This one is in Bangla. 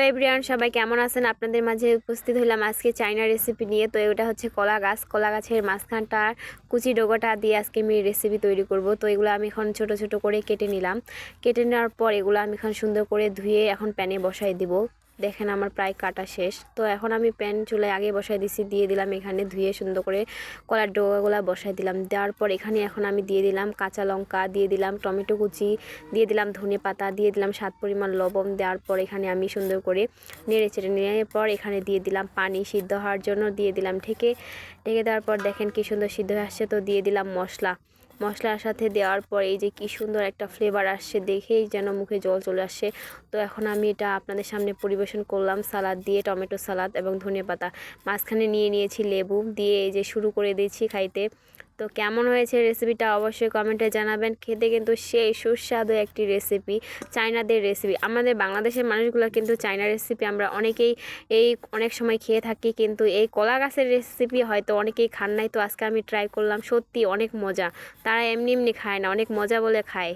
হ্যালো এভরিয়ান সবাই কেমন আছেন? আপনাদের মাঝে উপস্থিত হইলাম আজকে চাইনা রেসিপি নিয়ে। তো এটা হচ্ছে কলা গাছ। কলা গাছের মাঝখানটা কুচি ডোগাটা দিয়ে আজকে আমি রেসিপি তৈরি করব। তো এগুলো আমি এখন ছোট ছোট করে কেটে নিলাম। কেটে নেওয়ার পর এগুলো আমি এখন সুন্দর করে ধুয়ে এখন প্যানে বসাই দিব। দেখেন আমার প্রায় কাটা শেষ। তো এখন আমি প্যান চুলায় আগে বসাই দিছি, দিয়ে দিলাম এখানে ধুয়ে সুন্দর করে কলার ডোগাগুলো বসাই দিলাম। দেওয়ার পর এখানে এখন আমি দিয়ে দিলাম কাঁচা লঙ্কা, দিয়ে দিলাম টমেটো কুচি, দিয়ে দিলাম ধনে পাতা, দিয়ে দিলাম স্বাদ পরিমাণ লবণ। দেওয়ার পর এখানে আমি সুন্দর করে নেড়ে চেড়ে নেওয়ার পর এখানে দিয়ে দিলাম পানি সিদ্ধ হওয়ার জন্য দিয়ে দিলাম ঢেকে। ঢেকে দেওয়ার পর দেখেন কি সুন্দর সিদ্ধ হয়ে আসছে, তো দিয়ে দিলাম মশলা। মশলার সাথে দেওয়ার পর এই যে কি সুন্দর একটা ফ্লেভার আসছে দেখেই যেন মুখে জল চলে আসছে। তো এখন আমি এটা আপনাদের সামনে পরিবেশন করলাম সালাদ দিয়ে টমেটো সালাদ এবং ধনে পাতা। মাঝখানে নিয়ে নিয়েছি লেবু দিয়ে এই যে শুরু করে দিয়েছি খাইতে। তো কেমন হয়েছে রেসিপিটা অবশ্যই কমেন্টে জানাবেন। খেতে কিন্তু সেই সুস্বাদু একটি রেসিপি চায়নাদের রেসিপি আমাদের বাংলাদেশের মানুষগুলো কিন্তু চায়না রেসিপি আমরা অনেকেই এই অনেক সময় খেয়ে থাকি, কিন্তু এই কলা গাছের রেসিপি হয়তো অনেকেই খান নাই। তো আজকে আমি ট্রাই করলাম, সত্যি অনেক মজা। তারা এমনি এমনি খায় না, অনেক মজা বলে খায়।